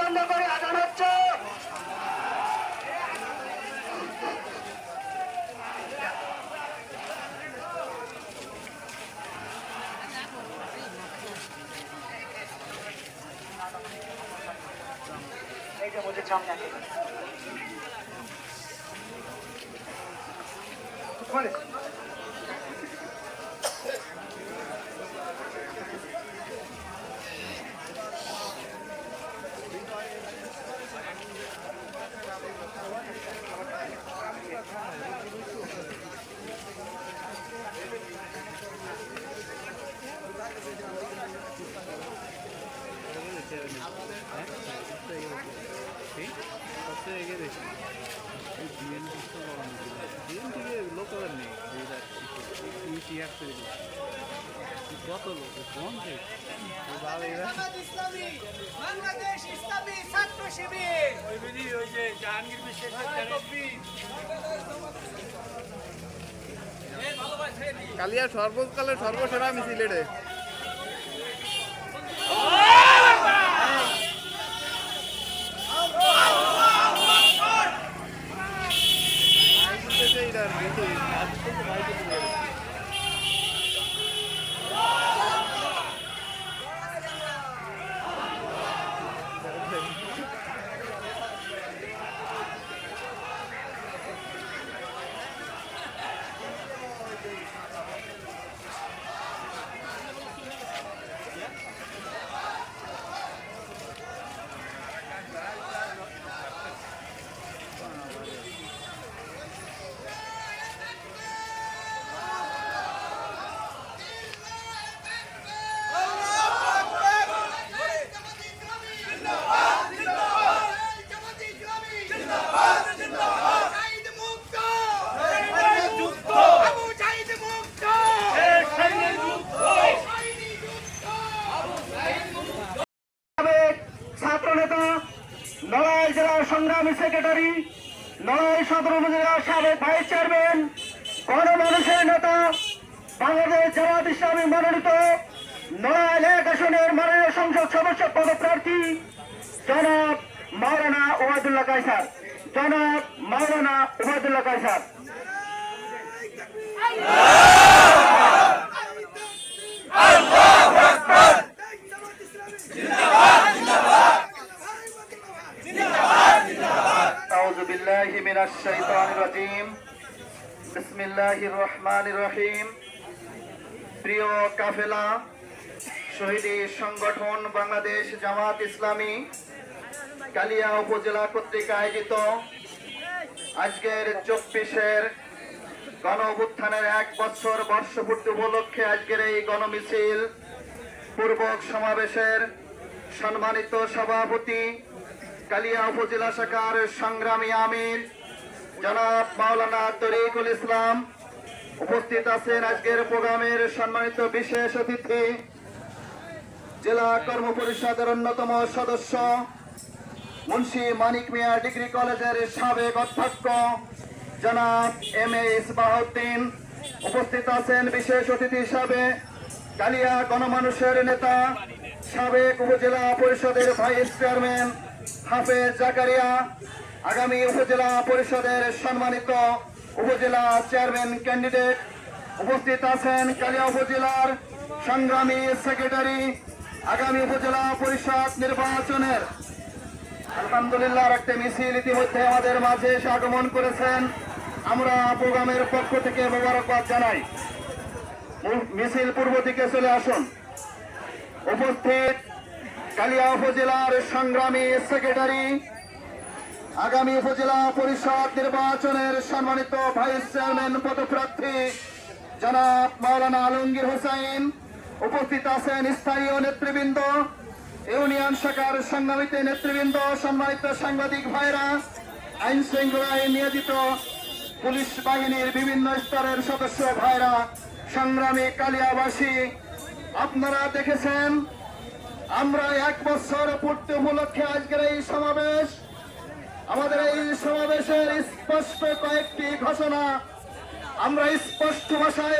বন্ধ করে আজান হচ্ছে। এই যে মুझे সামনে কত লোক বাংলাদেশ ইসলামী ছাত্র শিবির কালিয়া সর্বকালে সর্বসেরা মিছিল রে ছাত্র নেতা নড়াই জেলার সংগ্রামী সেক্রেটারি নড়াই সদর উপজেলার সাবেক ভাইস চেয়ারম্যান, গণমানুষের নেতা, বাংলাদেশ জামাত ইসলামী মনোনীত, নড়াইল এক আসনের মাননীয় সংসদ সদস্য পদপ্রার্থী, জনাব মাওলানা ওবায়দুল্লাহ কায়সার। জনাব মাওলানা ওবায়দুল্লাহ কায়সার। من الشيطان الرجيم بسم الله الرحمن الرحيم প্রিয় কাফেলা শহীদি সংগঠন বাংলাদেশ জামাত ইসলামী কালিয়া উপজেলা কর্তৃক আয়োজিত আজকের চব্বিশের গণ অভ্যুত্থানের এক বছর বর্ষপূর্তি উপলক্ষে আজকের এই গণমিছিল পূর্বক সমাবেশের সম্মানিত সভাপতি কালিয়া উপজেলা শাখার সংগ্রামী আমির জনাব মাওলানা তরিকুল ইসলাম উপস্থিত আছেন আজকের প্রোগ্রামের সম্মানিত বিশেষ অতিথি, জেলা কর্ম পরিষদের অন্যতম সদস্য, মুন্সি মানিক মিয়া ডিগ্রি কলেজের সাবেক অধ্যক্ষ, জনাব এম এ ইসবাহউদ্দিন উপস্থিত আছেন বিশেষ অতিথি হিসাবে, কালিয়া গণমানুষের নেতা, সাবেক উপজেলা পরিষদের ভাইস চেয়ারম্যান হাফেজ জাকারিয়া আগামী উপজেলা পরিষদের সম্মানিত উপজেলা চেয়ারম্যান ক্যান্ডিডেট উপস্থিত আছেন কালিয়া উপজেলার সংগ্রামী সেক্রেটারি, আগামী উপজেলা পরিষদ নির্বাচনের। আলহামদুলিল্লাহ একটা মিছিল ইতিমধ্যে আমাদের মাঝে এসে আগমন করেছেন। আমরা প্রোগ্রামের পক্ষ থেকে মোবারকবাদ জানাই। মিছিল পূর্ব দিকে চলে আসুন। উপস্থিত কালিয়া উপজেলার সংগ্রামী সেক্রেটারি আগামী উপজেলা পরিষদ নির্বাচনের সম্মানিত ভাইস চেয়ারম্যান পদপ্রার্থী জনাব মাওলানা আলমগীর হোসেন উপস্থিত আছেন স্থানীয় নেতৃবৃন্দ, ইউনিয়ন শাখার সংগ্রামিত নেতৃবৃন্দ, সম্মানিত সাংবাদিক ভাইরা, আইন শৃঙ্খলায় নিয়োজিত পুলিশ বাহিনীর বিভিন্ন স্তরের সদস্য ভাইরা, সংগ্রামী কালিয়াবাসী, আপনারা দেখেছেন, আমরা এক বছর পূর্তি উপলক্ষে আজকের এই সমাবেশ আমাদের এই সমাবেশের স্পষ্ট কয়েকটি ঘোষণা। আমরা স্পষ্ট ভাষায়